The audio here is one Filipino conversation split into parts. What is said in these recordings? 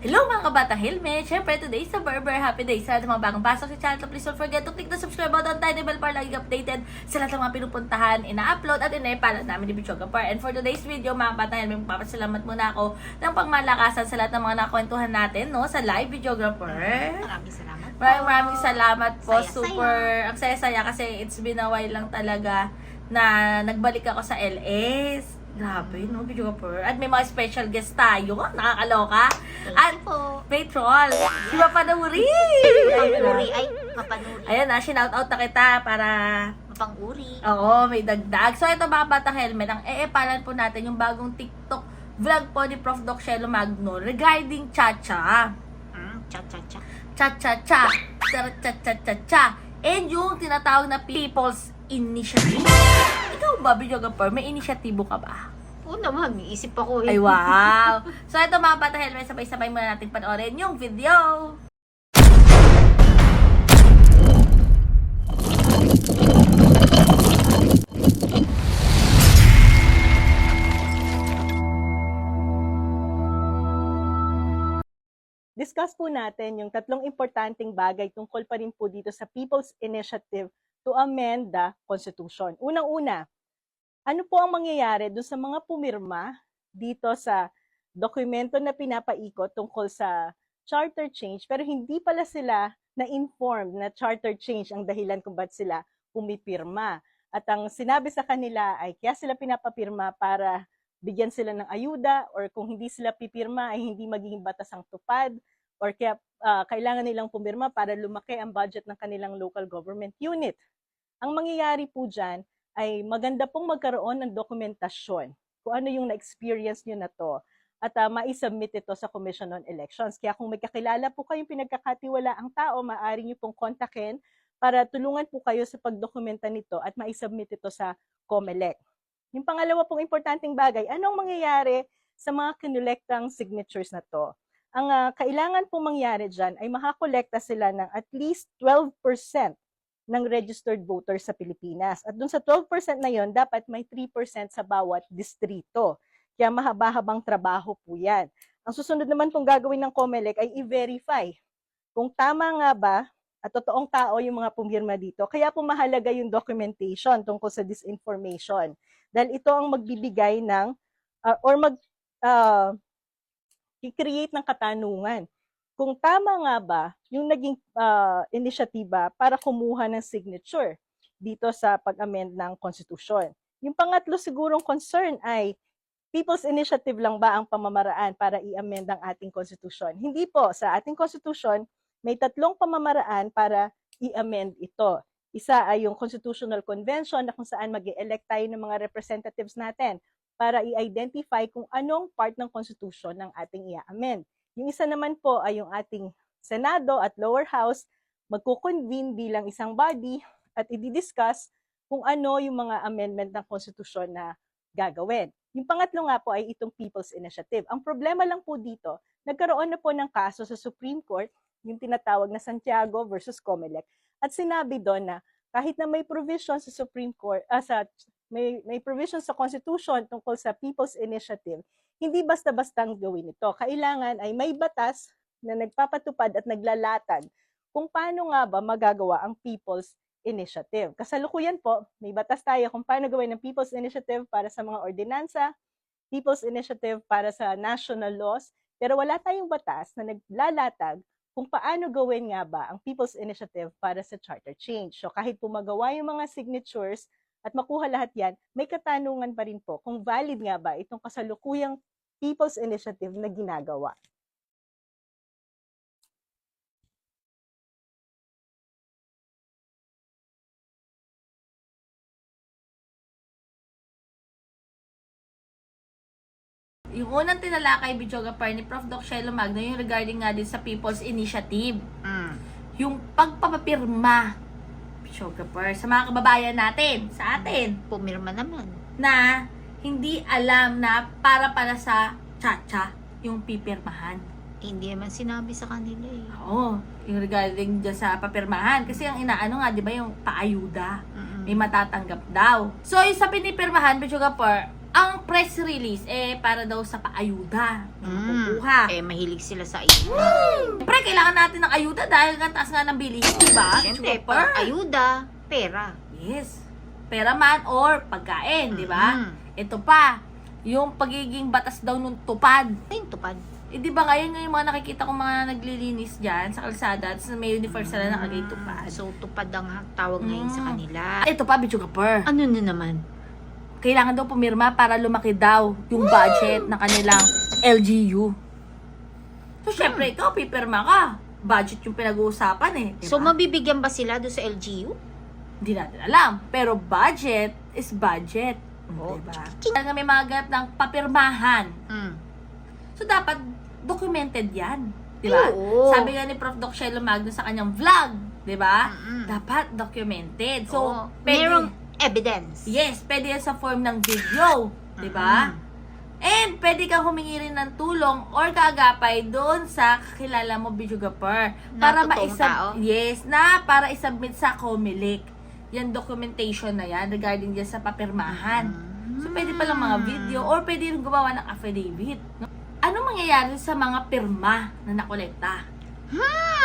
Hello mga kabatang helmet! Siyempre, today is a Berber Happy Day. Sa lahat ng mga bagong pasok sa channel, please don't forget to click the subscribe button, tiny bell para lagi updated sa lahat ng mga pinupuntahan, ina-upload at ina-pilot namin ni Bichoga Par. And for today's video, mga kabatang helmet, magpapasalamat muna ako ng pangmalakasan sa lahat ng mga nakwentuhan natin no, sa live videographer. Maraming salamat po. Maraming maraming salamat po. Saya-saya. Super, ang saya-saya kasi it's been a while lang talaga na nagbalik ako sa LS. Grabe, no? Video ka po. At may mga special guest tayo. Nakakaloka. At po. Patron, si Papanuri! Papanuri. Ay, papanuri. Ayan na, shinout out na kita para Mapang-uri. Oo, may dagdag. So, ito mga batang helmet, ang e-epalan po natin yung bagong TikTok vlog po ni Prof. Doc Shelo Magno regarding Chacha. Mm, cha cha cha. Cha-cha-cha. Cha-cha-cha-cha-cha. And yung tinatawag na People's Initiative. Ikaw ba, videographer, may inisyatibo ka ba? Oo naman, iisip ako eh. Ay, wow! So, ito mga bata helmet, sabay-sabay muna natin panoorin yung video. discuss po natin yung tatlong importanteng bagay tungkol pa rin po dito sa People's Initiative to amend the Constitution. Unang-una, ano po ang mangyayari doon sa mga pumirma dito sa dokumento na pinapaikot tungkol sa charter change pero hindi pala sila na-informed na charter change ang dahilan kung ba't sila pumipirma. At ang sinabi sa kanila ay kaya sila pinapapirma para bigyan sila ng ayuda or kung hindi sila pipirma ay hindi magiging batas ang tupad or kaya ah, kailangan nilang pumirma para lumaki ang budget ng kanilang local government unit. Ang mangyayari po dyan ay maganda pong magkaroon ng dokumentasyon kung ano yung na-experience nyo na to at uh, maisubmit ito sa Commission on Elections. Kaya kung may kakilala po kayong pinagkakatiwala ang tao, maaari nyo pong kontakin para tulungan po kayo sa pagdokumenta nito at maisubmit ito sa COMELEC. Yung pangalawa pong importanteng bagay, anong mangyayari sa mga kinulektang signatures na to? Ang ah, kailangan pong mangyari dyan ay makakolekta sila ng at least 12% ng registered voters sa Pilipinas. At dun sa 12% na yon dapat may 3% sa bawat distrito. Kaya mahaba-habang trabaho po yan. Ang susunod naman pong gagawin ng COMELEC ay i-verify kung tama nga ba at totoong tao yung mga pumirma dito. Kaya po mahalaga yung documentation tungkol sa disinformation. Dahil ito ang magbibigay ng uh, or mag uh, i-create ng katanungan. Kung tama nga ba yung naging uh, inisyatiba para kumuha ng signature dito sa pag-amend ng konstitusyon. Yung pangatlo sigurong concern ay People's Initiative lang ba ang pamamaraan para i-amend ang ating konstitusyon? Hindi po. Sa ating konstitusyon, may tatlong pamamaraan para i-amend ito. Isa ay yung Constitutional Convention na kung saan mag elect tayo ng mga representatives natin para i-identify kung anong part ng Constitution ng ating i-amend. Yung isa naman po ay yung ating Senado at lower house magko-convene bilang isang body at i-discuss kung ano yung mga amendment ng Constitution na gagawin. Yung pangatlo nga po ay itong People's Initiative. Ang problema lang po dito, nagkaroon na po ng kaso sa Supreme Court, yung tinatawag na Santiago versus Comelec, at sinabi doon na kahit na may provision sa Supreme Court, ah, sa, may, may provision sa Constitution tungkol sa People's Initiative, hindi basta-bastang gawin ito. Kailangan ay may batas na nagpapatupad at naglalatag kung paano nga ba magagawa ang People's Initiative. Kasalukuyan po, may batas tayo kung paano gawin ng People's Initiative para sa mga ordinansa, People's Initiative para sa national laws, pero wala tayong batas na naglalatag kung paano gawin nga ba ang People's Initiative para sa charter change. So kahit po magawa yung mga signatures at makuha lahat yan, may katanungan pa rin po kung valid nga ba itong kasalukuyang People's Initiative na ginagawa. Yung unang tinalakay videographer ni Prof. Doc Shelo Magno, yung regarding nga din sa People's Initiative. Mm. Yung pagpapapirma, videographer, sa mga kababayan natin, sa atin, Pumirma naman. na hindi alam na para para sa chacha yung pipirmahan. Hindi naman sinabi sa kanila eh. Oo, yung regarding dyan sa papirmahan. Kasi ang inaano nga, di ba, yung paayuda. Mm-mm. May matatanggap daw. So, yung sa pinipirmahan, Bichugapur, Ang press release, eh, para daw sa paayuda. na Mm. makukuha. Eh, mahilig sila sa ayuda. Siyempre, kailangan natin ng ayuda dahil ang taas nga ng bilihin, di ba? Siyempre, Super. pag ayuda, pera. Yes. Pera man or pagkain, di ba? Mm. Ito pa, yung pagiging batas daw nung tupad. Ayun, tupad. Eh, di ba ngayon yung mga nakikita ko mga naglilinis dyan sa kalsada at may uniform sila nakagay tupad. So, tupad ang tawag ngayon sa Mm. kanila. Ito pa, Bicho Kapur. Ano na naman? Kailangan daw pumirma para lumaki daw yung budget ng kanilang LGU. So, syempre, ikaw, pipirma ka. Budget yung pinag-uusapan eh. di So, mabibigyan ba sila doon sa LGU? Hindi natin alam. Pero budget is budget. Oo. Diba? Talaga may mga ganap ng papirmahan. Mm. So, dapat documented yan. Di ba? Oo. Sabi nga ni Prof. Doc Shelo Magno sa kanyang vlog, di ba? Mm-mm. Dapat documented. So, Oo. pwede, merong evidence. yes, pwede yan sa form ng video, di ba? And pwede kang humingi rin ng tulong or kaagapay doon sa kakilala mo, videographer. Na Para tao? Yes, na para isubmit sa Comelec. Yan documentation na yan regarding dyan sa papirmahan. So, pwede palang mga video or pwede rin gumawa ng affidavit. no? Ano mangyayari sa mga pirma na nakolekta?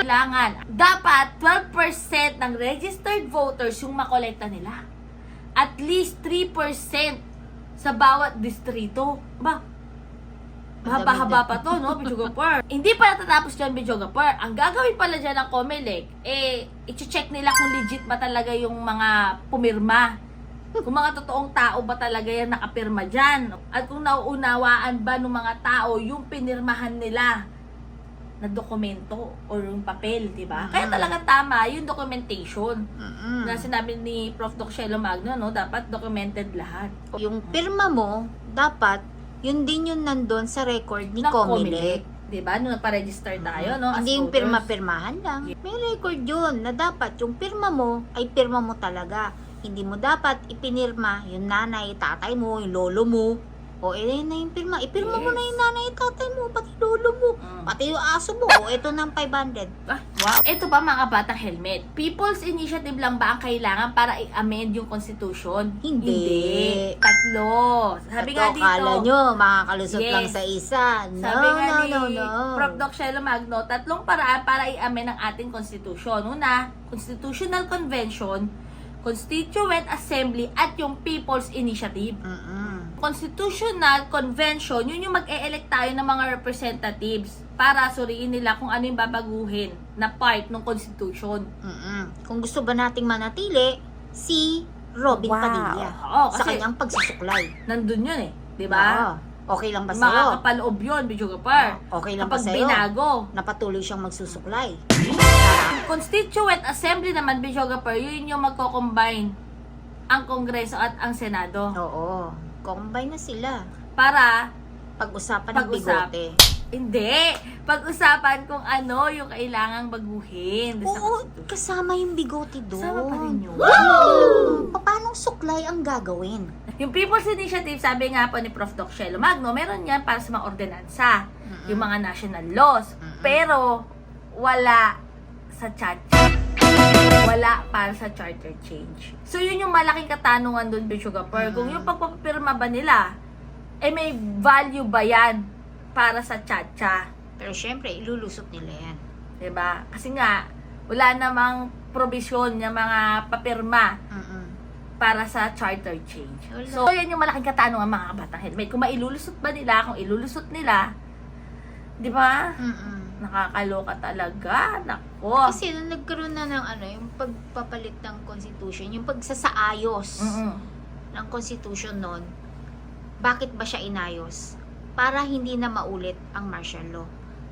Kailangan, dapat 12% ng registered voters yung makolekta nila. At least 3% sa bawat distrito. Ba, Mahaba-haba pa to, no, Bichogapur? Hindi pa natatapos dyan, Bichogapur. Ang gagawin pala dyan ng Comelec, eh, i-check nila kung legit ba talaga yung mga pumirma. Kung mga totoong tao ba talaga yan nakapirma dyan. At kung nauunawaan ba ng mga tao yung pinirmahan nila na dokumento or yung papel, di ba? Kaya Mhm. talaga tama yung documentation. Mm-mm. Na sinabi ni Prof. Doc Shelo Magno, no? Dapat documented lahat. Yung pirma mo, dapat, yun din yung nandun sa record ni Comelec. Di ba? Nung nagpa-register tayo, no? Hindi yung pirma-pirmahan lang. May record yun na dapat yung pirma mo ay pirma mo talaga. Hindi mo dapat ipinirma yung nanay, tatay mo, yung lolo mo. O, eh, yun na yung pirma. Ipirma mo Yes. na yung nanay, tatay mo, pati lolo mo, Mm. pati yung aso mo. O, ito ng 500. Ah, wow. Ito pa mga batang helmet. People's Initiative lang ba ang kailangan para i-amend yung Constitution? Hindi. Tatlo. Sabi nga Ito, dito. Kala nyo, makakalusot Yes. lang sa isa. No, Sabi nga no, ni no, no. Prof. Doc Shelo Magno, tatlong paraan para i-amend ang ating Constitution. Una, Constitutional Convention, Constituent Assembly, at yung People's Initiative. Mm-mm. Constitutional Convention, yun yung mag-e-elect tayo ng mga representatives para suriin nila kung ano yung babaguhin na part ng Constitution. Mm-mm. Kung gusto ba nating manatili, si Robin Wow. Padilla. Oo, sa kasi kanyang pagsusuklay. nandun yun eh. Di ba? Oo. Okay lang ba sa'yo? Makakapaloob yun, Bidyo Gapar. Okay lang ba Kapag sa'yo? binago. Na patuloy siyang magsusuklay. Constituent Assembly naman, Bidyo Gapar, yun yung magko-combine ang Kongreso at ang Senado Oo. Combine na sila. para Pag-usapan ng Pag-usap. bigote. hindi pag-usapan kung ano yung kailangang baguhin doon sa Oo, Constitution. kasama yung bigote doon. Kasama pa rin yun. Oo. Paano suklay ang gagawin? Yung People's Initiative, sabi nga po ni Prof. Doc Shelo Magno, meron yan para sa mga ordinansa, yung mga national laws. Mm-mm. Pero, wala sa charter. Wala para sa charter change. So, yun yung malaking katanungan doon, Bishogapur. Kung yung pagpapirma ba nila, eh may value ba yan para sa chacha? Pero syempre, ilulusot nila yan. 'Di ba? Kasi nga, wala namang provision yung mga papirma Mm-mm. para sa charter change. Wala. So, yan yung malaking katanungan mga kabatang helmet. Kung mailulusot ba nila, kung ilulusot nila, di ba? Mm-mm. Nakakaloka talaga. Nako. Kasi nung nagkaroon na ng ano, yung pagpapalit ng constitution, yung pagsasaayos Mm-mm. ng constitution noon, bakit ba siya inayos? Para hindi na maulit ang martial law.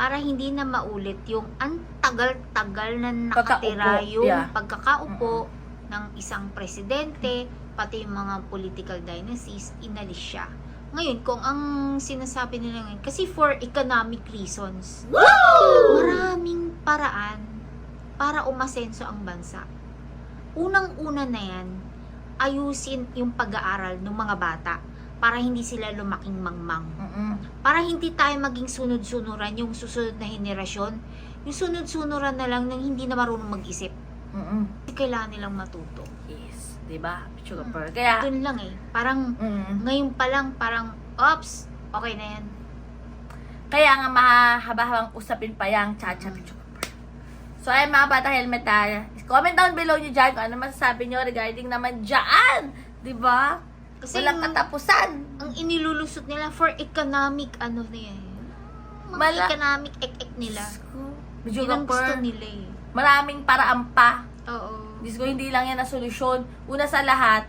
Para hindi na maulit yung ang tagal-tagal na nakatira Pagkaupo, yung yeah. pagkakaupo ng isang presidente, pati yung mga political dynasties, inalis siya. Ngayon, kung ang sinasabi nila ngayon, kasi for economic reasons, maraming paraan para umasenso ang bansa. Unang-una na yan, ayusin yung pag-aaral ng mga bata para hindi sila lumaking mangmang. Mm-mm. Para hindi tayo maging sunod-sunuran yung susunod na henerasyon. Yung sunod-sunuran na lang ng hindi na marunong mag-isip. Mm-mm. Kailangan nilang matuto. Yes. Diba? Sugar Pearl. Kaya, Doon lang eh. Parang, mm, ngayon pa lang, parang, ops, okay na yan. kaya nga mahaba-habang usapin pa yung chacha Sugar Pearl. So, ayun mga bata helmet ha. Comment down below nyo dyan kung ano masasabi nyo regarding naman dyan. Diba? Kasi Walang yung- katapusan. ang inilulusot nila for economic, ano na yan. Mga Mala- economic ek-ek nila. Yun Sugar ang gusto Pearl. nila eh. Maraming paraan pa. Oo. Diyos ko, hindi lang yan na solusyon. Una sa lahat,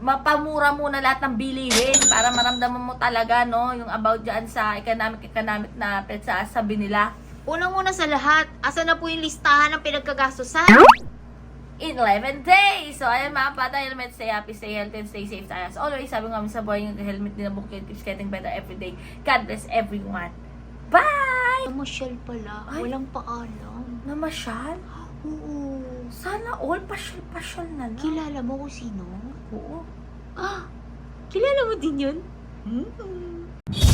mapamura muna lahat ng bilihin para maramdaman mo talaga, no, yung about dyan sa economic-economic na pinagsasabi nila. Unang-una sa lahat, asa na po yung listahan ng pinagkagastusan? In 11 days! So, ayun mga pata, helmet, stay happy, stay healthy, and stay safe tayo. As always, sabi nga sa buhay yung helmet din na bukid keeps getting better every day. God bless everyone. Bye! Namasyal pala. Ay. Walang paalam. Namasyal? Oo. Sana all pasyal-pasyal na lang. Kilala mo kung sino? Oo. Ah! Kilala mo din yun? Hmm.